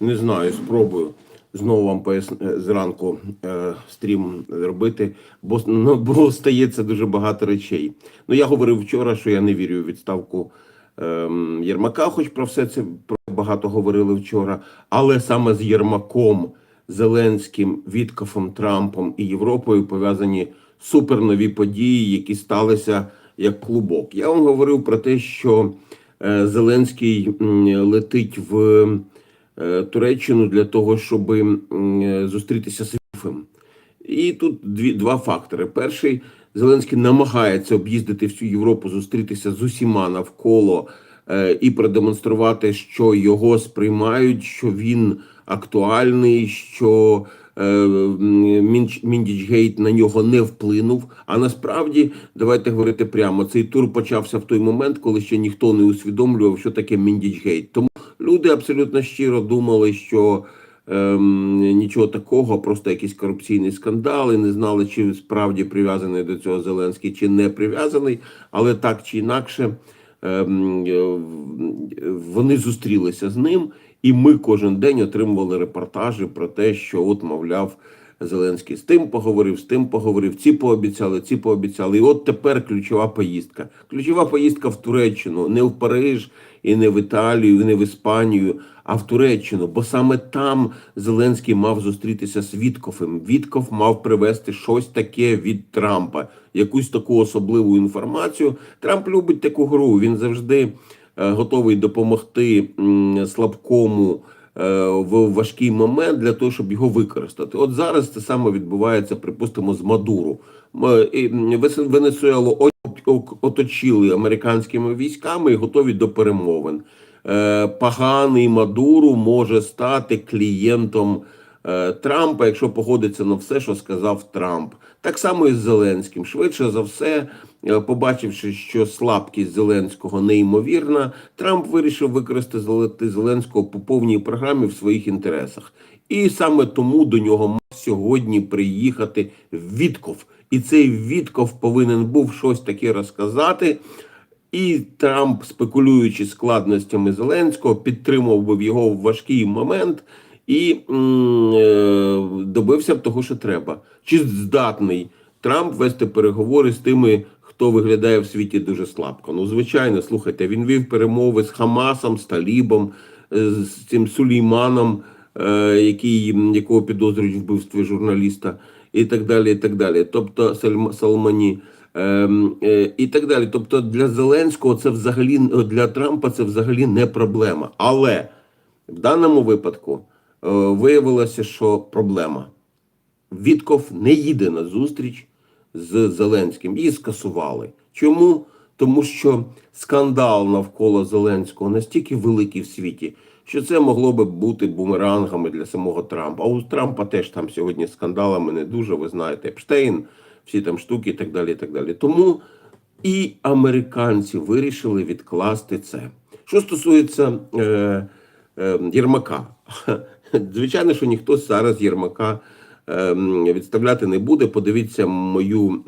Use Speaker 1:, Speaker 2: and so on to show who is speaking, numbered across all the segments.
Speaker 1: Не знаю, спробую знову вам пояс... е, зранку е, стрім робити, бо, ну, бо стається дуже багато речей. Ну, я говорив вчора, що я не вірю у відставку ем, Єрмака, хоч про все це про багато говорили вчора. Але саме з Єрмаком, Зеленським, Віткофом, Трампом і Європою пов'язані супернові події, які сталися як клубок. Я вам говорив про те, що е, Зеленський м, летить в е, Туреччину для того, щоб е, зустрітися з Віфем. І тут дві, два фактори. Перший, Зеленський намагається об'їздити всю Європу, зустрітися з усіма навколо е, і продемонструвати, що його сприймають, що він актуальний, що е, Міндічгейт на нього не вплинув. А насправді, давайте говорити прямо, цей тур почався в той момент, коли ще ніхто не усвідомлював, що таке Міндічгейт. Тому люди абсолютно щиро думали, що ем, нічого такого, просто якісь корупційні скандали, не знали, чи справді прив'язаний до цього Зеленський, чи не прив'язаний, але так чи інакше ем, е, вони зустрілися з ним, і ми кожен день отримували репортажі про те, що от, мовляв, Зеленський з тим поговорив, з тим поговорив, ці пообіцяли, ці пообіцяли. І от тепер ключова поїздка. Ключова поїздка в Туреччину, не в Париж і не в Італію, і не в Іспанію, а в Туреччину. Бо саме там Зеленський мав зустрітися з Віткофом. Вітков мав привезти щось таке від Трампа, якусь таку особливу інформацію. Трамп любить таку гру. Він завжди готовий допомогти слабкому е, в важкий момент для того, щоб його використати. От зараз це саме відбувається, припустимо, з Мадуру. Венесуелу оточили американськими військами і готові до перемовин. Е, Поганий Мадуру може стати клієнтом е, Трампа, якщо погодиться на все, що сказав Трамп. Так само і з Зеленським. Швидше за все, е, побачивши, що слабкість Зеленського неймовірна, Трамп вирішив використати Зеленського по повній програмі в своїх інтересах. І саме тому до нього мав сьогодні приїхати Вітков. І цей Вітков повинен був щось таке розказати. І Трамп, спекулюючи складностями Зеленського, підтримував би його в важкий момент і е, добився б того, що треба. Чи здатний Трамп вести переговори з тими, хто виглядає в світі дуже слабко? Ну, звичайно, слухайте, він вів перемови з Хамасом, з Талібом, е, з цим Сулейманом, е, який, якого підозрюють в вбивстві журналіста, і так далі. і так далі. Тобто Салмані. Ем, і так далі. Тобто для Зеленського це взагалі для Трампа це взагалі не проблема. Але в даному випадку виявилося, що проблема. Вітков не їде на зустріч з Зеленським. Її скасували. Чому? Тому що скандал навколо Зеленського настільки великий в світі, що це могло би бути бумерангами для самого Трампа. А у Трампа теж там сьогодні скандалами не дуже, ви знаєте, Епштейн, всі там штуки і так далі. і так далі. Тому і американці вирішили відкласти це. Що стосується е, е, Єрмака, звичайно, що ніхто зараз Єрмака ем, відставляти не буде. Подивіться мою,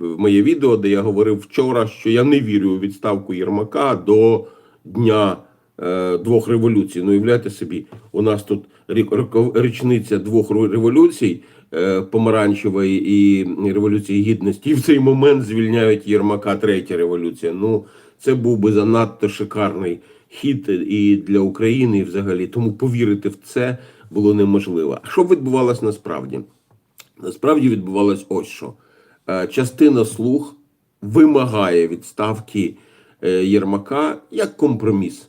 Speaker 1: моє відео, де я говорив вчора, що я не вірю у відставку Єрмака до дня е, двох революцій. Ну, уявляйте собі, у нас тут річниця двох революцій. е, Помаранчевої і революції гідності, і в цей момент звільняють Єрмака третя революція. Ну це був би занадто шикарний хід і для України, і взагалі. Тому повірити в це було неможливо. А що відбувалось насправді? Насправді відбувалось ось що. Е, Частина слуг вимагає відставки е, Єрмака як компроміс.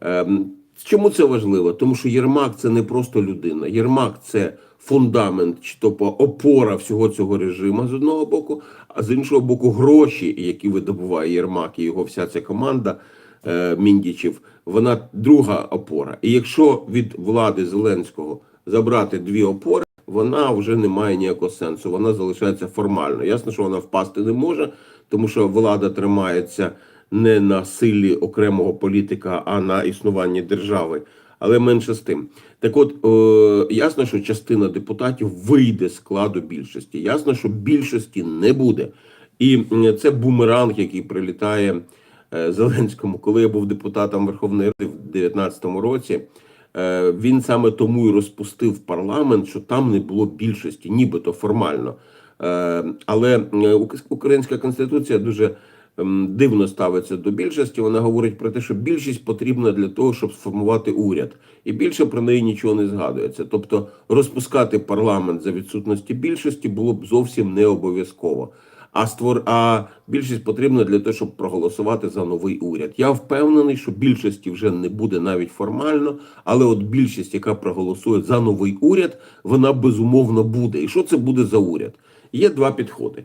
Speaker 1: Ем, Чому це важливо? Тому що Єрмак це не просто людина. Єрмак це фундамент, чи то опора всього цього режиму з одного боку, а з іншого боку, гроші, які видобуває Єрмак і його вся ця команда е, Міндічів, вона друга опора. І якщо від влади Зеленського забрати дві опори, вона вже не має ніякого сенсу. Вона залишається формально. Ясно, що вона впасти не може, тому що влада тримається не на силі окремого політика, а на існуванні держави. Але менше з тим. Так от, е, ясно, що частина депутатів вийде з складу більшості. Ясно, що більшості не буде. І це бумеранг, який прилітає е, Зеленському. Коли я був депутатом Верховної Ради в 2019 році, Е, Він саме тому і розпустив парламент, що там не було більшості, нібито формально. Е, Але українська конституція дуже дивно ставиться до більшості. Вона говорить про те, що більшість потрібна для того, щоб сформувати уряд, і більше про неї нічого не згадується. Тобто розпускати парламент за відсутності більшості було б зовсім не обов'язково. А створ а більшість потрібна для того, щоб проголосувати за новий уряд. Я впевнений, що більшості вже не буде навіть формально, але от більшість, яка проголосує за новий уряд, вона безумовно буде. І що це буде за уряд? Є два підходи.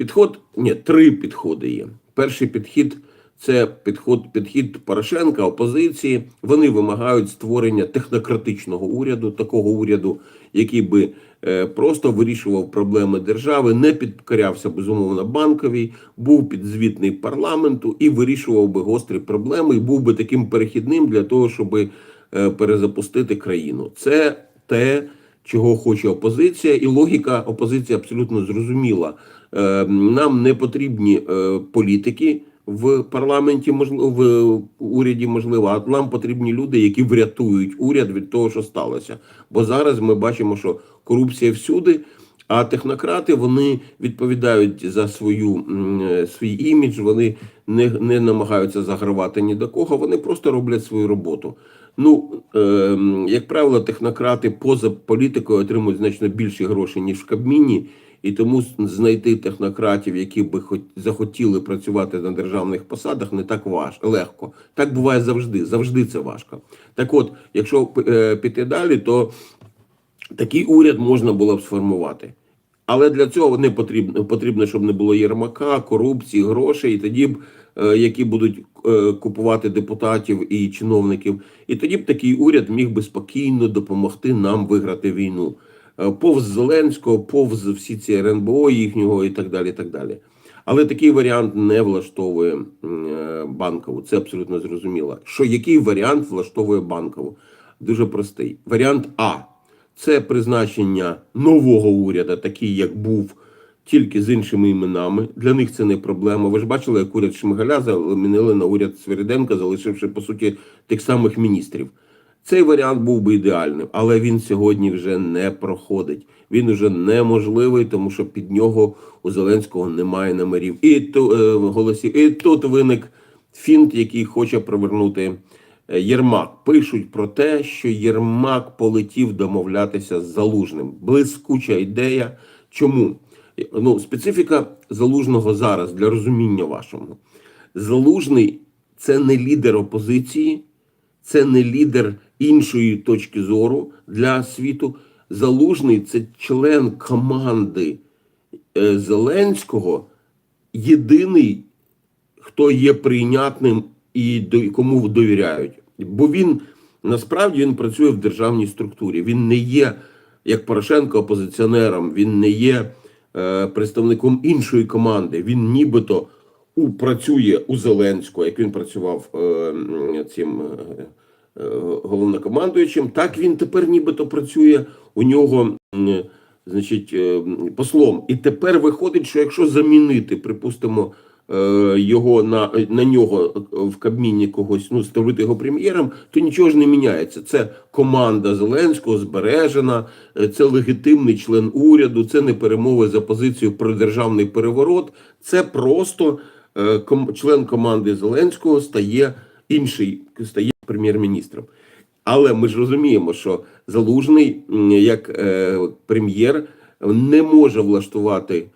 Speaker 1: Підход, ні, три підходи є. Перший підхід це підход, підхід Порошенка, опозиції. Вони вимагають створення технократичного уряду, такого уряду, який би е, просто вирішував проблеми держави, не підкорявся безумовно банковій, був підзвітний парламенту і вирішував би гострі проблеми, і був би таким перехідним для того, щоб е, перезапустити країну. Це те, чого хоче опозиція, і логіка опозиції абсолютно зрозуміла. Е, Нам не потрібні е, політики в парламенті, можливо, в уряді, можливо, а нам потрібні люди, які врятують уряд від того, що сталося. Бо зараз ми бачимо, що корупція всюди. А технократи вони відповідають за свою е, свій імідж, вони не, не намагаються загравати ні до кого, вони просто роблять свою роботу. Ну, е, як правило, технократи поза політикою отримують значно більше грошей, ніж в Кабміні, і тому знайти технократів, які би захотіли працювати на державних посадах, не так важ, легко. Так буває завжди. Завжди це важко. Так от, якщо е, піти далі, то такий уряд можна було б сформувати. Але для цього не потрібно, потрібно, щоб не було єрмака, корупції, грошей, і тоді б, е, які будуть е, купувати депутатів і чиновників, і тоді б такий уряд міг би спокійно допомогти нам виграти війну. Е, Повз Зеленського, повз всі ці РНБО їхнього і так далі. і так далі. Але такий варіант не влаштовує е, банкову. Це абсолютно зрозуміло. Що який варіант влаштовує банкову? Дуже простий. Варіант А це призначення нового уряду, такий як був, тільки з іншими іменами. Для них це не проблема. Ви ж бачили, як уряд Шмигаля замінили на уряд Свириденка, залишивши по суті тих самих міністрів. Цей варіант був би ідеальним, але він сьогодні вже не проходить. Він вже неможливий, тому що під нього у Зеленського немає номерів і ту, е, голосів. І тут виник фінт, який хоче привернути е, Єрмак. Пишуть про те, що Єрмак полетів домовлятися з Залужним. Блискуча ідея. Чому? Ну, специфіка залужного зараз для розуміння вашого. Залужний це не лідер опозиції, це не лідер іншої точки зору для світу. Залужний це член команди е, Зеленського, єдиний, хто є прийнятним і кому довіряють. Бо він насправді він працює в державній структурі. Він не є, як Порошенко, опозиціонером, він не є е, представником іншої команди. Він нібито у, працює у Зеленського, як він працював е, цим. Е, головнокомандуючим. Так він тепер нібито працює у нього, значить, е, послом. І тепер виходить, що якщо замінити, припустимо, е, його на, на нього в Кабміні когось, ну, ставити його прем'єром, то нічого ж не міняється. Це команда Зеленського збережена, е, це легітимний член уряду, це не перемови за позицію про державний переворот. Це просто е, ком- член команди Зеленського стає інший, стає прем'єр-міністром. Але ми ж розуміємо, що Залужний як е, прем'єр не може влаштувати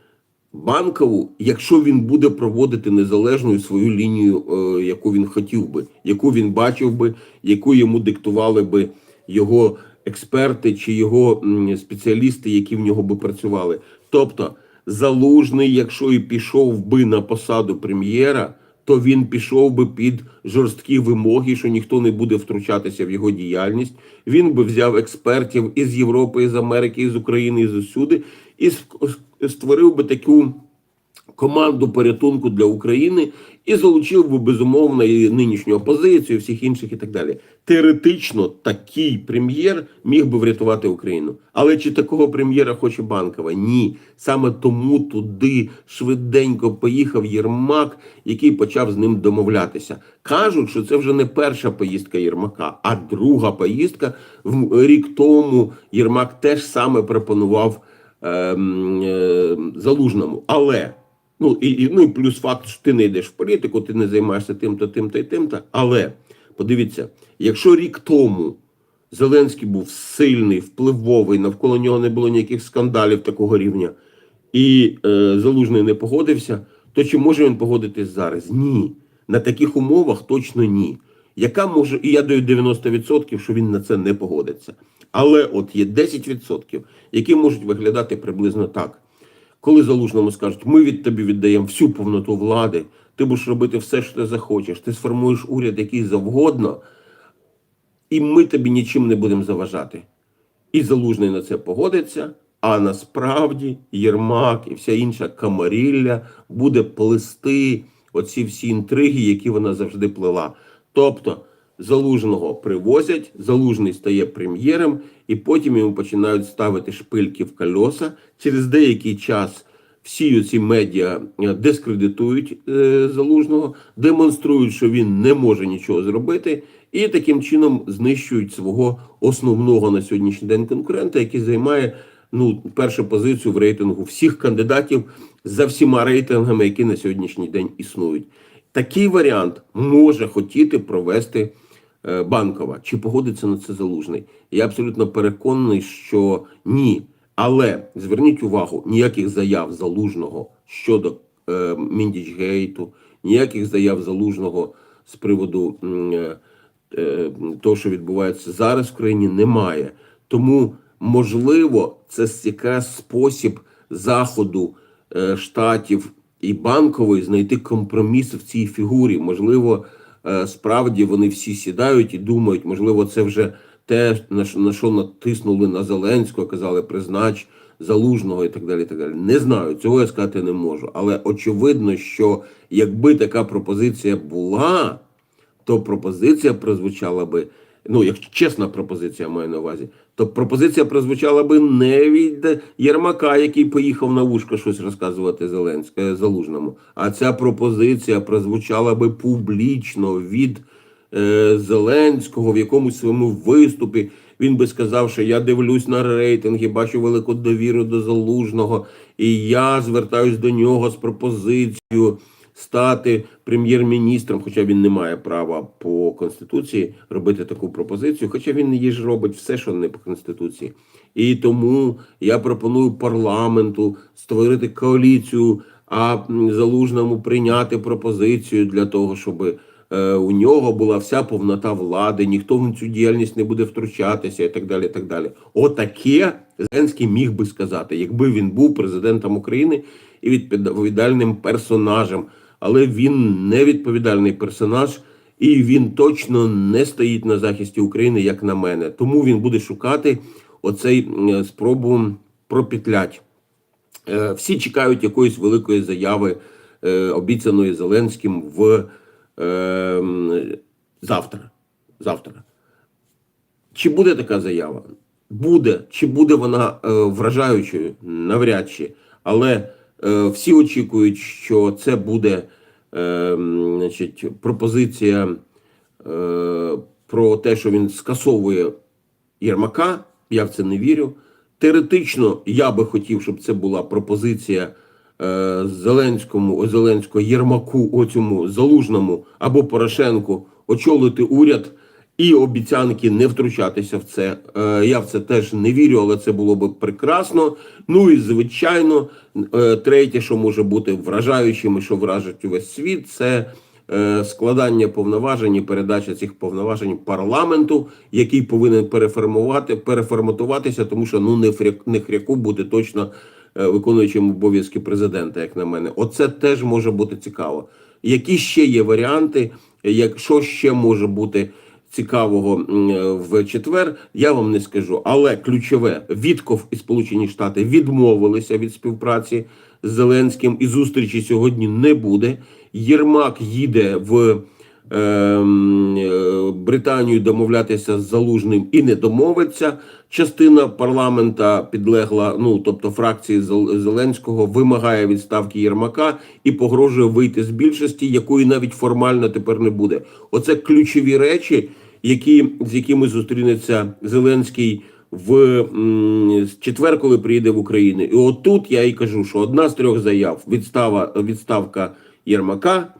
Speaker 1: банкову, якщо він буде проводити незалежну свою лінію, е, яку він хотів би, яку він бачив би, яку йому диктували би його експерти чи його спеціалісти, які в нього би працювали. Тобто, залужний, якщо і пішов би на посаду прем'єра, то він пішов би під жорсткі вимоги, що ніхто не буде втручатися в його діяльність. Він би взяв експертів із Європи, із Америки, із України, із усюди, і створив би таку команду порятунку для України і залучив би безумовно і нинішню опозицію, і всіх інших і так далі. Теоретично такий прем'єр міг би врятувати Україну. Але чи такого прем'єра хоче банкова? Ні. Саме тому туди швиденько поїхав Єрмак, який почав з ним домовлятися. Кажуть, що це вже не перша поїздка Єрмака, а друга поїздка. Рік тому Єрмак теж саме пропонував ем, е, залужному. Але ну і, і ну і плюс факт, що ти не йдеш в політику, ти не займаєшся тим-то, тим-то і тим-то. Але подивіться, якщо рік тому Зеленський був сильний, впливовий, навколо нього не було ніяких скандалів такого рівня, і е, Залужний не погодився, то чи може він погодитись зараз? Ні. На таких умовах точно ні. Яка може, і я даю 90%, що він на це не погодиться. Але от є 10%, які можуть виглядати приблизно так. Коли залужному скажуть, ми від тобі віддаємо всю повноту влади, ти будеш робити все, що ти захочеш, ти сформуєш уряд, який завгодно, і ми тобі нічим не будемо заважати. І залужний на це погодиться. А насправді Єрмак і вся інша камарілля буде плести оці всі інтриги, які вона завжди плела. Тобто залужного привозять, залужний стає прем'єром, і потім йому починають ставити шпильки в кольоса. Через деякий час всі ці медіа е, дискредитують е, залужного, демонструють, що він не може нічого зробити, і таким чином знищують свого основного на сьогоднішній день конкурента, який займає ну, першу позицію в рейтингу всіх кандидатів за всіма рейтингами, які на сьогоднішній день існують. Такий варіант може хотіти провести е, банкова. Чи погодиться на це залужний? Я абсолютно переконаний, що ні. Але зверніть увагу, ніяких заяв залужного щодо е, Міндічгейту, ніяких заяв залужного з приводу е, е, того, що відбувається зараз в країні, немає. Тому можливо, це якраз спосіб заходу е, штатів і банкової знайти компроміс в цій фігурі. Можливо, е, справді вони всі сідають і думають, можливо, це вже те, на що, на що натиснули на Зеленського, казали признач залужного і так далі. і так далі. Не знаю, цього я сказати не можу. Але очевидно, що якби така пропозиція була, то пропозиція прозвучала би. Ну, як чесна пропозиція маю на увазі, то пропозиція прозвучала би не від Єрмака, який поїхав на вушко щось розказувати Зеленському Залужному. А ця пропозиція прозвучала би публічно від е, Зеленського в якомусь своєму виступі. Він би сказав, що я дивлюсь на рейтинги, бачу велику довіру до залужного, і я звертаюсь до нього з пропозицією стати прем'єр-міністром, хоча він не має права по конституції робити таку пропозицію, хоча він її ж робить все, що не по конституції. І тому я пропоную парламенту створити коаліцію, а залужному прийняти пропозицію для того, щоб е, у нього була вся повнота влади, ніхто в цю діяльність не буде втручатися і так далі. і так далі. Отаке Зеленський міг би сказати, якби він був президентом України і відповідальним персонажем. Але він не відповідальний персонаж, і він точно не стоїть на захисті України, як на мене. Тому він буде шукати оцей спробу пропетлять. Е, Всі чекають якоїсь великої заяви, е, обіцяної Зеленським в е, завтра. завтра. Чи буде така заява? Буде. Чи буде вона е, вражаючою? Навряд чи. Але всі очікують, що це буде е, значить, пропозиція е, про те, що він скасовує Єрмака. Я в це не вірю. Теоретично я би хотів, щоб це була пропозиція е, Зеленському, Зеленського Єрмаку, оцьому Залужному або Порошенку очолити уряд і обіцянки не втручатися в це. Е, я в це теж не вірю, але це було б прекрасно. Ну і звичайно, е, третє, що може бути вражаючим і що вражить увесь світ, це е, складання повноважень і передача цих повноважень парламенту, який повинен переформувати, переформатуватися, тому що ну не фряк, не хряку буде точно виконуючим обов'язки президента, як на мене. Оце теж може бути цікаво. Які ще є варіанти? Як що ще може бути цікавого е, в четвер, я вам не скажу. Але ключове Вітков і Сполучені Штати відмовилися від співпраці з Зеленським, і зустрічі сьогодні не буде. Єрмак їде в ем, е, Британію домовлятися з Залужним і не домовиться. Частина парламента підлегла, ну тобто фракції Зеленського, вимагає відставки Єрмака і погрожує вийти з більшості, якої навіть формально тепер не буде. Оце ключові речі, які з якими зустрінеться Зеленський в четвер, коли приїде в Україну. І отут я і кажу, що одна з трьох заяв відстава відставка Єрмака.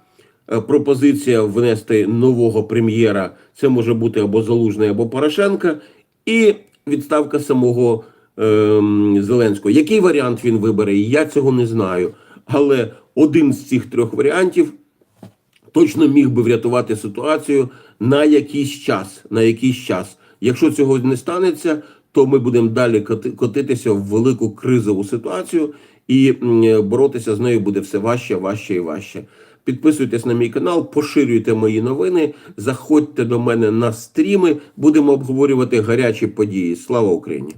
Speaker 1: Е, пропозиція внести нового прем'єра. Це може бути або Залужний, або Порошенка, і відставка самого ем, Зеленського. Який варіант він вибере? Я цього не знаю. Але один з цих трьох варіантів точно міг би врятувати ситуацію на якийсь час. На якийсь час. Якщо цього не станеться, то ми будемо далі котитися в велику кризову ситуацію, і боротися з нею буде все важче, важче і важче. Підписуйтесь на мій канал, поширюйте мої новини, заходьте до мене на стріми. Будемо обговорювати гарячі події. Слава Україні!